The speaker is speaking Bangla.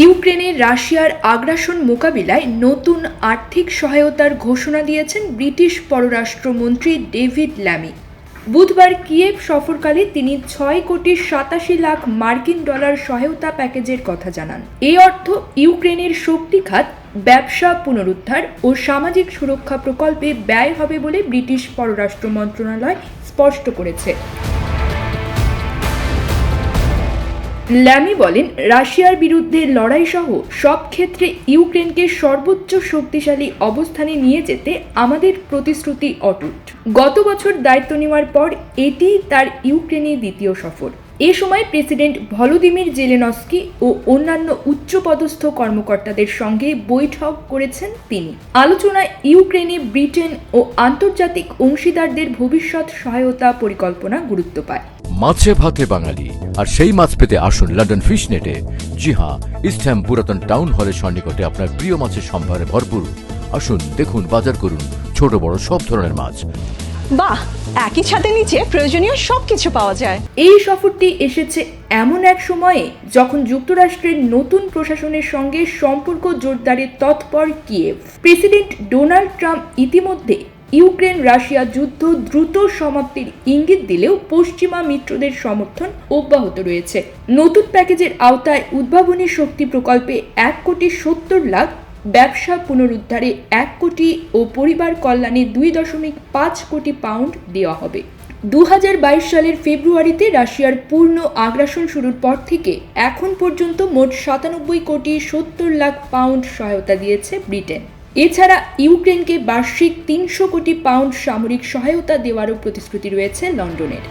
ইউক্রেনে রাশিয়ার আগ্রাসন মোকাবিলায় নতুন আর্থিক সহায়তার ঘোষণা দিয়েছেন ব্রিটিশ পররাষ্ট্রমন্ত্রী ডেভিড ল্যামি। বুধবার কিয়েভ সফরকালে তিনি ছয় কোটি সাতাশি লাখ মার্কিন ডলার সহায়তা প্যাকেজের কথা জানান। এই অর্থ ইউক্রেনের শক্তি খাত ব্যবসা পুনরুদ্ধার ও সামাজিক সুরক্ষা প্রকল্পে ব্যয় হবে বলে ব্রিটিশ পররাষ্ট্র মন্ত্রণালয় স্পষ্ট করেছে। ল্যামি বলেন, রাশিয়ার বিরুদ্ধে লড়াই সহ সব ক্ষেত্রে ইউক্রেনকে সর্বোচ্চ শক্তিশালী অবস্থানে নিয়ে যেতে আমাদের প্রতিশ্রুতি অটুট। গত বছর দায়িত্ব নেওয়ার পর এটি তার ইউক্রেনের দ্বিতীয় সফর। এ সময় প্রেসিডেন্ট ভলোদিমির জেলেনস্কি ও অন্যান্য উচ্চপদস্থ কর্মকর্তাদের সঙ্গে বৈঠক করেছেন তিনি। আলোচনায় ইউক্রেনে ব্রিটেন ও আন্তর্জাতিক অংশীদারদের ভবিষ্যৎ সহায়তা পরিকল্পনা গুরুত্ব পায়। মাছে ভাতে বাঙালি, আর সেই মাছ পেতে আসুন লন্ডন ফিশ নেটে জি হ্যাঁ ইস্টহ্যাম পুরাতন টাউন হলের সন্নিকটে আপনার প্রিয় মাছের সম্ভারে ভরপুর। আসুন, দেখুন, বাজার করুন ছোট বড় সব ধরনের মাছ। বাহ, একই ছাদের নিচে প্রয়োজনীয় সবকিছু পাওয়া যায়। এই সফরটি এসেছে এমন এক সময়ে যখন যুক্তরাষ্ট্রের নতুন প্রশাসনের সঙ্গে সম্পর্ক জোরদারে তৎপর কিয়েভ। প্রেসিডেন্ট ডোনাল্ড ট্রাম্প ইতিমধ্যে ইউক্রেন রাশিয়া যুদ্ধ দ্রুত সমাপ্তির ইঙ্গিত দিলেও পশ্চিমা মিত্রদের সমর্থন অব্যাহত রয়েছে। নতুন প্যাকেজের আওতায় উদ্ভাবনী শক্তি প্রকল্পে এক কোটি সত্তর লাখ ব্যবসা পুনরুদ্ধারে এক কোটি ও পরিবার কল্যাণে দুই দশমিক পাঁচ কোটি পাউন্ড দেওয়া হবে। দু হাজার বাইশ সালের ফেব্রুয়ারিতে রাশিয়ার পূর্ণ আগ্রাসন শুরুর পর থেকে এখন পর্যন্ত মোট সাতানব্বই কোটি সত্তর লাখ পাউন্ড সহায়তা দিয়েছে ব্রিটেন। এছাড়া ইউক্রেনকে বার্ষিক তিনশো কোটি পাউন্ড সামরিক সহায়তা দেওয়ারও প্রতিশ্রুতি রয়েছে লন্ডনের।